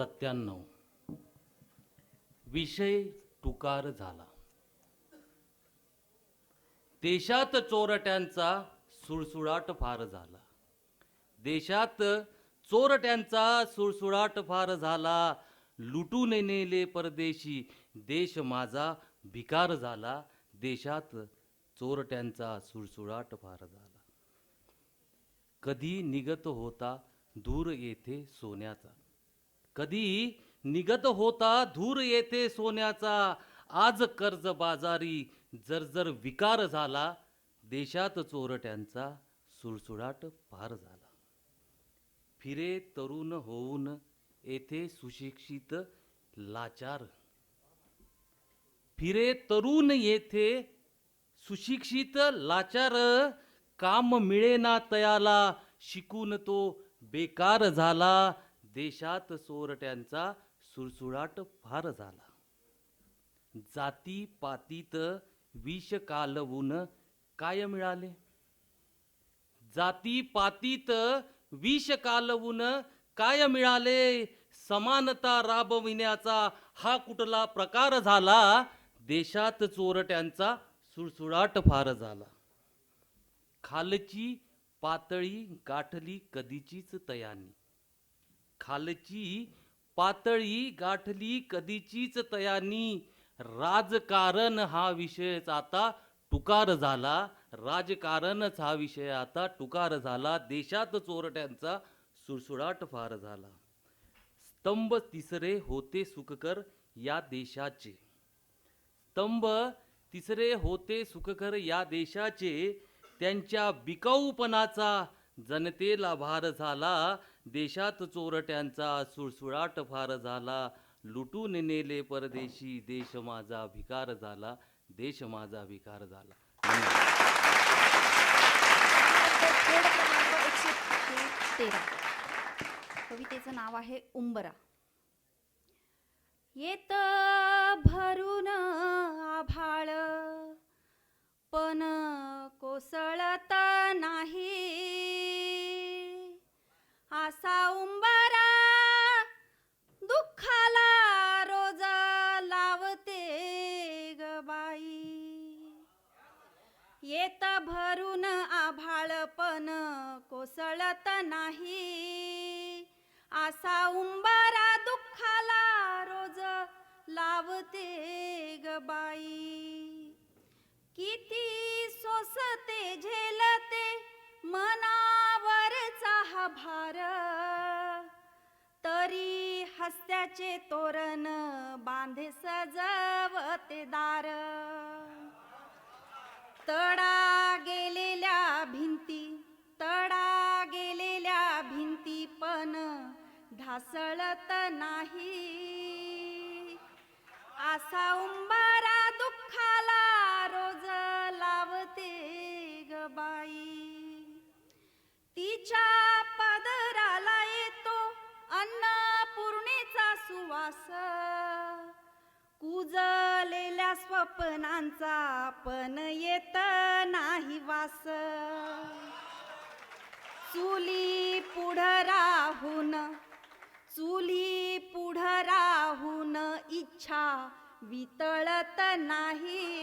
सत्त्याण्णव. विषय टुकार झाला. देशात चोरट्यांचा सुळसुळाट फार झाला. देशात चोरट्यांचा सुळसुळाट फार झाला. लुटून नेले परदेशी. देश माझा भिकार झाला. देशात चोरट्यांचा सुळसुळाट फार झाला. कधी निगत होता दूर येथे सोन्याचा. कधी निगत होता धूर येथे सोन्याचा आज कर्ज बाजारी जर जर विकार झाला देशात चोरट्यांचा सुळसुळाट पार झाला. फिरे तरुण होऊन येथे सुशिक्षित लाचार. फिरे तरुण येथे सुशिक्षित लाचार काम मिळेना तयाला शिकून तो बेकार झाला देशात चोरट्यांचा सुळसुळाट फार झाला. जाती पातीत विष कालवून काय मिळाले? जाती पातीत विष कालवून काय मिळाले? समानता राबविण्याचा हा कुठला प्रकार झाला? देशात चोरट्यांचा सुळसुळाट फार झाला. खालची पातळी गाठली कधीचीच तयानी. खालची पातळी गाठली कधीचीच तयानी राजकारण हा विषयच आता टुकार झाला. राजकारणच हा विषय आता टुकार झाला. देशात चोरट्यांचा सुळसुळाट फार झाला. स्तंभ तिसरे होते सुखकर या देशाचे. स्तंभ तिसरे होते सुखकर या देशाचे. त्यांच्या बिकाऊपणाचा जनतेला भार झाला. देशात चोरट्यांचा सुळसुळाट फार झाला. लुटून नेले परदेशी देश माझा भिकार झाला देश माझा भिकार झाला. तेरा कवितेचं नाव आहे उंबरा. येत भरून आभा येत भरून आभाळपण कोसळत नाही. असा उंबरा दुःखाला रोज लावते ग बाई. किती सोसते झेलते मनावरचा हा भार. तरी हस्त्याचे तोरण बांधे सजवते दार. तडा ढासळत नाही. असा उंबारा दुःखाला रोज लावते ग बाई. तिच्या पदराला येतो अन्नपूर्णेचा सुवास. कुजलेल्या स्वप्नांचा पण येत नाही वास. चुली पुढं चुली पुढं राहून इच्छा वितळत नाही.